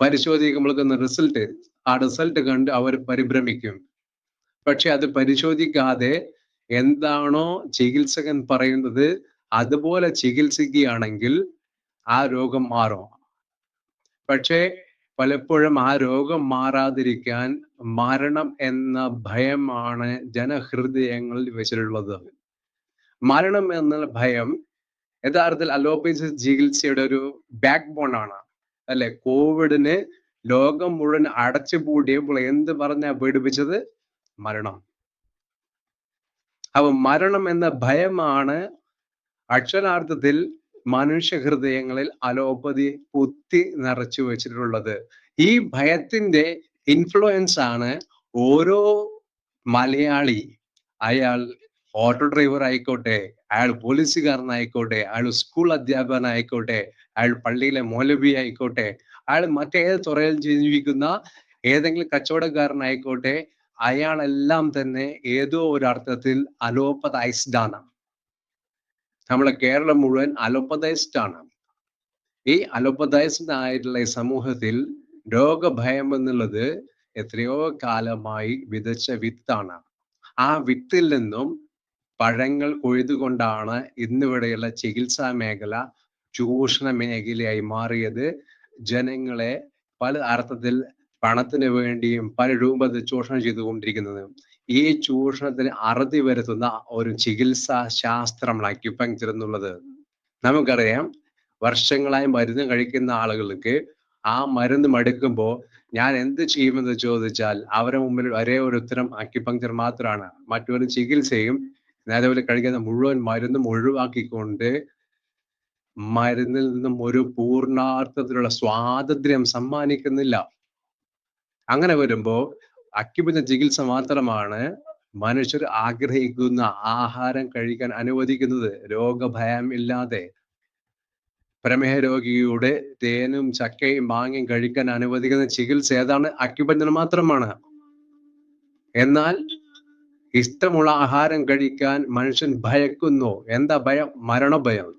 പരിശോധിക്കുമ്പോഴേക്കുന്ന result ആ result കണ്ട് അവർ പരിഭ്രമിക്കും. പക്ഷെ അത് പരിശോധിക്കാതെ എന്താണോ ചികിത്സകൻ പറയുന്നത് അതുപോലെ ചികിത്സിക്കുകയാണെങ്കിൽ ആ രോഗം മാറും. പക്ഷേ പലപ്പോഴും ആ രോഗം മാറാതിരിക്കാൻ മരണം എന്ന ഭയമാണ് ജനഹൃദയങ്ങളിൽ വെച്ചിട്ടുള്ളത്. മരണം എന്ന ഭയം യഥാർത്ഥത്തിൽ അലോപ്പതി ചികിത്സയുടെ ഒരു ബാക്ക് ബോൺ ആണ്. അല്ലെ? കോവിഡിനെ ലോകം മുഴുവൻ അടച്ചു പൂട്ടിയപ്പോൾ എന്ത് പറഞ്ഞാ പേടിപ്പിച്ചത്? മരണം. അപ്പൊ മരണം എന്ന ഭയമാണ് അക്ഷരാർത്ഥത്തിൽ മനുഷ്യ ഹൃദയങ്ങളിൽ അലോപ്പതി കുത്തി നിറച്ചു വെച്ചിട്ടുള്ളത്. ഈ ഭയത്തിന്റെ ഇൻഫ്ലുവൻസ് ആണ് ഓരോ മലയാളി അയാൾ ഓട്ടോ ഡ്രൈവർ ആയിക്കോട്ടെ അയാൾ പോലീസുകാരനായിക്കോട്ടെ അയാൾ സ്കൂൾ അധ്യാപകനായിക്കോട്ടെ അയാൾ പള്ളിയിലെ മൗലവി ആയിക്കോട്ടെ അയാൾ മറ്റേത് തുറയിൽ ജീവിക്കുന്ന ഏതെങ്കിലും കച്ചവടക്കാരനായിക്കോട്ടെ അയാളെല്ലാം തന്നെ ഏതോ ഒരു അർത്ഥത്തിൽ അലോപ്പതൈസ്ഡ് ആണ്. നമ്മളെ കേരളം മുഴുവൻ അലോപ്പതൈസ്ഡ് ആണ്. ഈ അലോപ്പതൈസ്ഡ് ആയിട്ടുള്ള ഈ സമൂഹത്തിൽ രോഗഭയം എന്നുള്ളത് എത്രയോ കാലമായി വിതച്ച വിത്താണ്. ആ വിത്തിൽ നിന്നും പഴങ്ങൾ കൊയ്തുകൊണ്ടാണ് ഇന്നിവിടെയുള്ള ചികിത്സാ മേഖല ചൂഷണ മേഖലയായി മാറിയത്. ജനങ്ങളെ പല അർത്ഥത്തിൽ പണത്തിന് വേണ്ടിയും പല രൂപത്തിൽ ചൂഷണം ചെയ്തുകൊണ്ടിരിക്കുന്നത്. ഈ ചൂഷണത്തിന് അറുതി വരുത്തുന്ന ഒരു ചികിത്സാ ശാസ്ത്രമാണ് അക്യുപങ്ക്ചർ എന്നുള്ളത്. നമുക്കറിയാം വർഷങ്ങളായി മരുന്ന് കഴിക്കുന്ന ആളുകൾക്ക് ആ മരുന്ന് മടുക്കുമ്പോൾ ഞാൻ എന്ത് ചെയ്യുമെന്ന് ചോദിച്ചാൽ അവരുടെ മുമ്പിൽ ഒരേ ഒരു ഉത്തരം അക്യുപങ്ക്ചർ മാത്രമാണ്. മറ്റൊരു ചികിത്സയും നേരത്തെ കഴിക്കുന്ന മുഴുവൻ മരുന്നും ഒഴിവാക്കിക്കൊണ്ട് മരുന്നിൽ നിന്നും ഒരു പൂർണാർത്ഥത്തിലുള്ള സ്വാതന്ത്ര്യം സമ്മാനിക്കുന്നില്ല. അങ്ങനെ വരുമ്പോ അക്യുപിന്റെ ചികിത്സ മാത്രമാണ് മനുഷ്യർ ആഗ്രഹിക്കുന്ന ആഹാരം കഴിക്കാൻ അനുവദിക്കുന്നത്. രോഗഭയം ഇല്ലാതെ. പ്രമേഹ രോഗിയുടെ തേനും ചക്കയും മാങ്ങയും കഴിക്കാൻ അനുവദിക്കുന്ന ചികിത്സ ഏതാണ്? അക്യുപഞ്ചർ മാത്രമാണ്. എന്നാൽ ഇഷ്ടമുള്ള ആഹാരം കഴിക്കാൻ മനുഷ്യൻ ഭയക്കുന്നു. എന്താ ഭയം? മരണഭയം.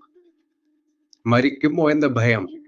മരിക്കുമോ? എന്ന ഭയം?